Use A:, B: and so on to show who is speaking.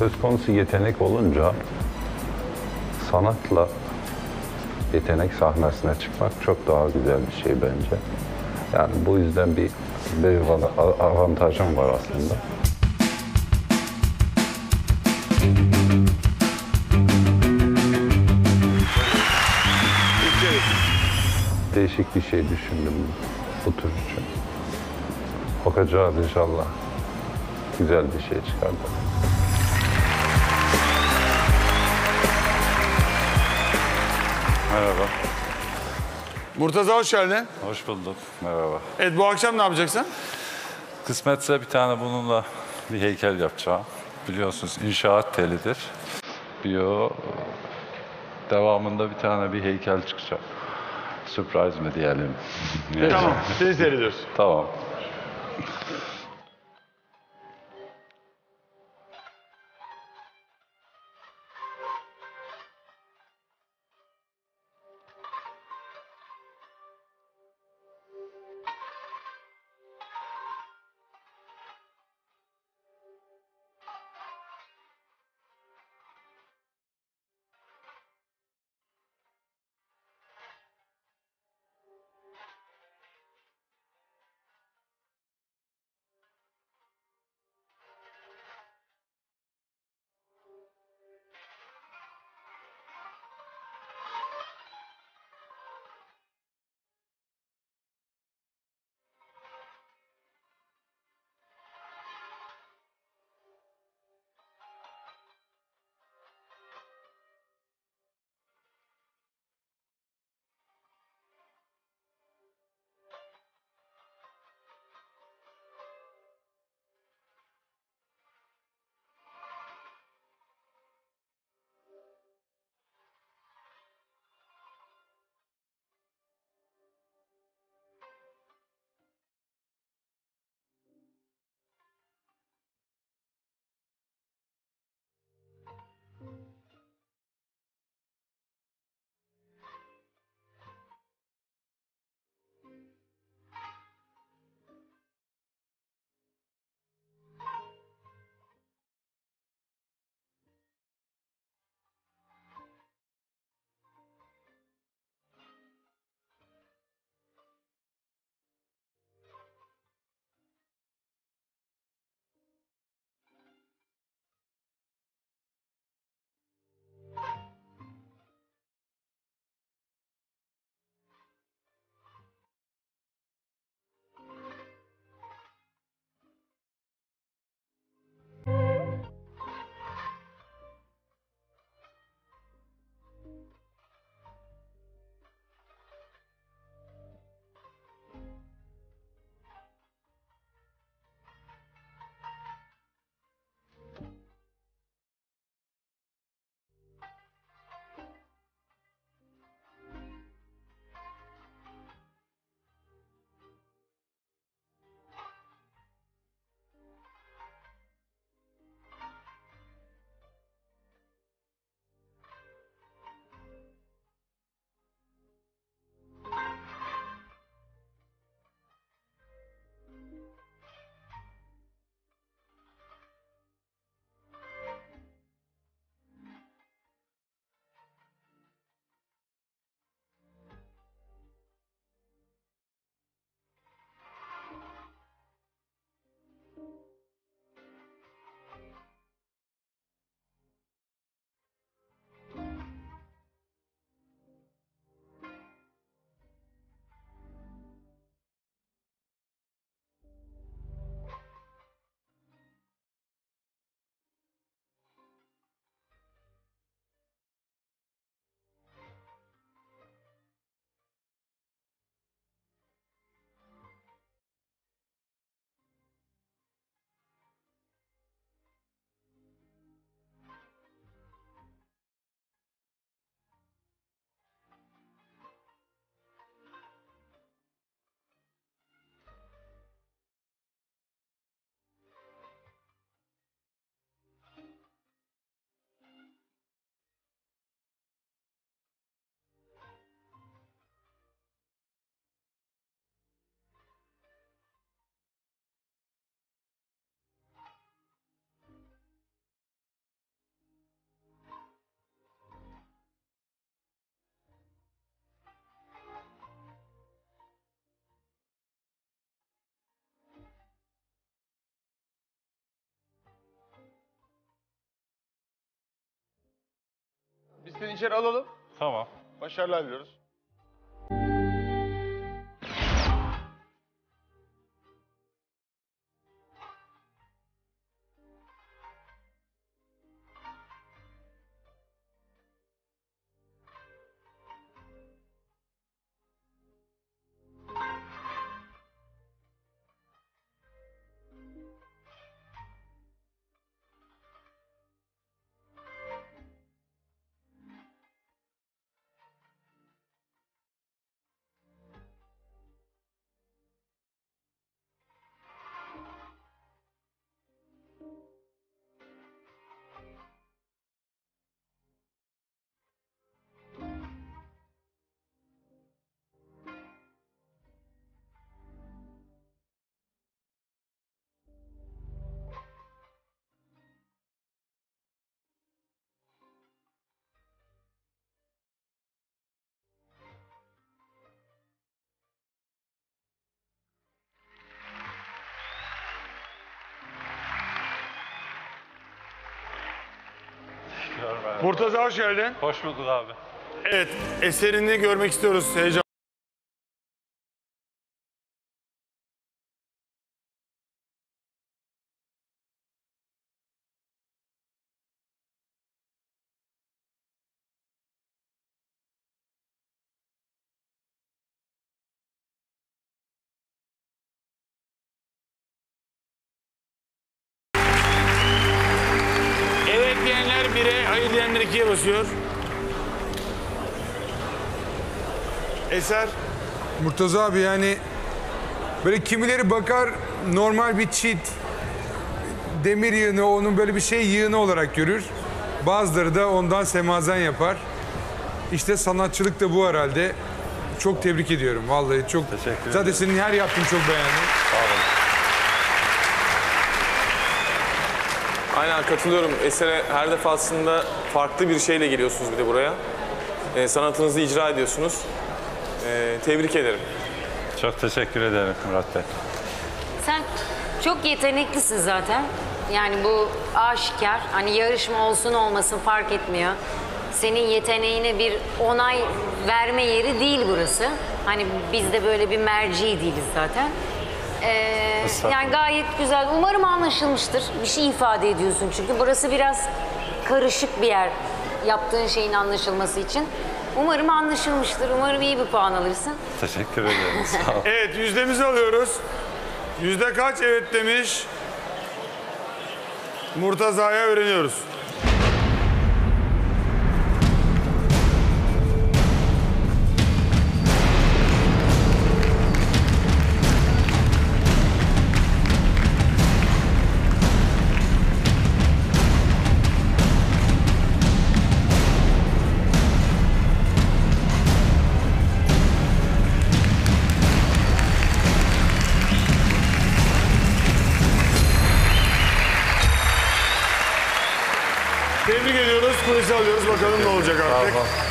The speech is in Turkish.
A: söz konusu yetenek olunca sanatla yetenek sahnesine çıkmak çok daha güzel bir şey bence. Yani bu yüzden bir bir av- avantajım var aslında. Değişik bir şey düşündüm bu tür için. Bakacağız inşallah. Güzel bir şey çıkardı.
B: Merhaba.
C: Murtaza hoş geldin.
B: Hoş bulduk. Merhaba.
C: Evet bu akşam ne yapacaksın?
B: Kısmetse bir tane bununla bir heykel yapacağım. Biliyorsunuz inşaat telidir. Bio devamında bir tane bir heykel çıkacak. Surprise mi diyelim?
C: Tamam seni seyrediyoruz.
B: tamam.
C: Seni içeri alalım.
B: Tamam.
C: Başarılar diliyoruz. Murtaza hoş geldin.
B: Hoş bulduk abi.
C: Evet, eserini görmek istiyoruz. Heyecan. Diyenler 1'e, hayır diyenler 2'ye basıyor. Eser.
D: Murtaza abi yani böyle kimileri bakar normal bir çit demir yığını onun böyle bir şey yığını olarak görür. Bazıları da ondan semazen yapar. İşte sanatçılık da bu herhalde. Çok tebrik ediyorum vallahi çok.
B: Teşekkür
D: Zaten
B: ederim.
D: senin her yaptığını çok beğendim.
B: Sağ olun.
E: Aynen katılıyorum. Esere her defasında farklı bir şeyle geliyorsunuz bir de buraya. Ee, sanatınızı icra ediyorsunuz. Ee, tebrik ederim.
B: Çok teşekkür ederim Murat Bey.
F: Sen çok yeteneklisin zaten. Yani bu aşikar. Hani yarışma olsun olmasın fark etmiyor. Senin yeteneğine bir onay verme yeri değil burası. Hani biz de böyle bir merci değiliz zaten. Ee, yani gayet güzel. Umarım anlaşılmıştır. Bir şey ifade ediyorsun çünkü. Burası biraz karışık bir yer yaptığın şeyin anlaşılması için. Umarım anlaşılmıştır. Umarım iyi bir puan alırsın.
B: Teşekkür ederim. Sağ olun.
C: Evet, yüzdemizi alıyoruz. Yüzde kaç evet demiş. Murtaza'ya öğreniyoruz. Tebrik ediyoruz. Kulise alıyoruz. Bakalım ne olacak artık.
B: Bravo.